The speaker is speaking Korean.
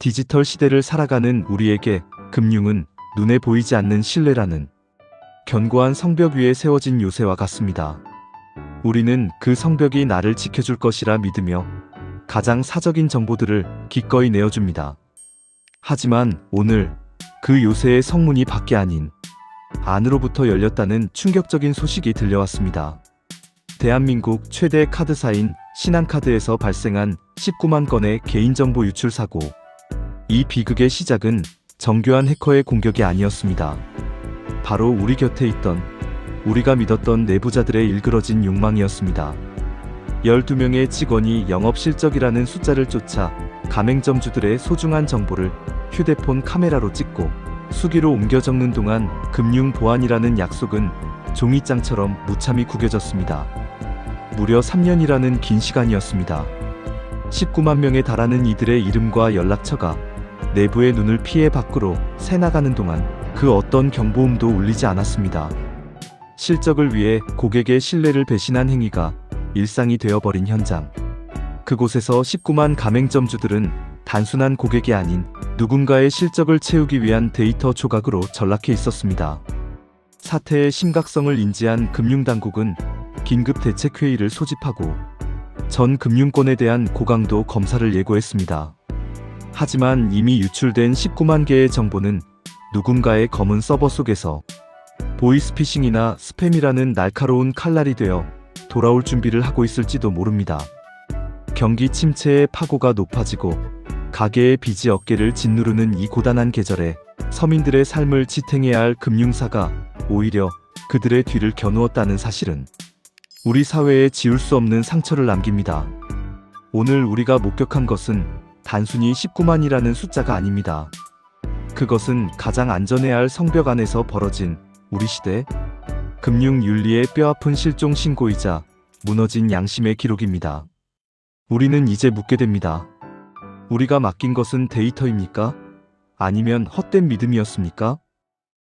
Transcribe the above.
디지털 시대를 살아가는 우리에게 금융은 눈에 보이지 않는 신뢰라는 견고한 성벽 위에 세워진 요새와 같습니다. 우리는 그 성벽이 나를 지켜줄 것이라 믿으며 가장 사적인 정보들을 기꺼이 내어줍니다. 하지만 오늘 그 요새의 성문이 밖에 아닌 안으로부터 열렸다는 충격적인 소식이 들려왔습니다. 대한민국 최대 카드사인 신한카드에서 발생한 19만 건의 개인정보 유출 사고. 이 비극의 시작은 정교한 해커의 공격이 아니었습니다. 바로 우리 곁에 있던 우리가 믿었던 내부자들의 일그러진 욕망이었습니다. 12명의 직원이 영업 실적이라는 숫자를 쫓아 가맹점주들의 소중한 정보를 휴대폰 카메라로 찍고 수기로 옮겨 적는 동안 금융 보안이라는 약속은 종이장처럼 무참히 구겨졌습니다. 무려 3년이라는 긴 시간이었습니다. 19만 명에 달하는 이들의 이름과 연락처가 내부의 눈을 피해 밖으로 새 나가는 동안 그 어떤 경보음도 울리지 않았습니다. 실적을 위해 고객의 신뢰를 배신한 행위가 일상이 되어버린 현장. 그곳에서 19만 가맹점주들은 단순한 고객이 아닌 누군가의 실적을 채우기 위한 데이터 조각으로 전락해 있었습니다. 사태의 심각성을 인지한 금융당국은 긴급 대책회의를 소집하고 전 금융권에 대한 고강도 검사를 예고했습니다. 하지만 이미 유출된 19만 개의 정보는 누군가의 검은 서버 속에서 보이스피싱이나 스팸이라는 날카로운 칼날이 되어 돌아올 준비를 하고 있을지도 모릅니다. 경기 침체의 파고가 높아지고 가계의 빚이 어깨를 짓누르는 이 고단한 계절에 서민들의 삶을 지탱해야 할 금융사가 오히려 그들의 뒤를 겨누었다는 사실은 우리 사회에 지울 수 없는 상처를 남깁니다. 오늘 우리가 목격한 것은 단순히 19만이라는 숫자가 아닙니다. 그것은 가장 안전해야 할 성벽 안에서 벌어진 우리 시대 금융 윤리의 뼈아픈 실종 신고이자 무너진 양심의 기록입니다. 우리는 이제 묻게 됩니다. 우리가 맡긴 것은 데이터입니까? 아니면 헛된 믿음이었습니까?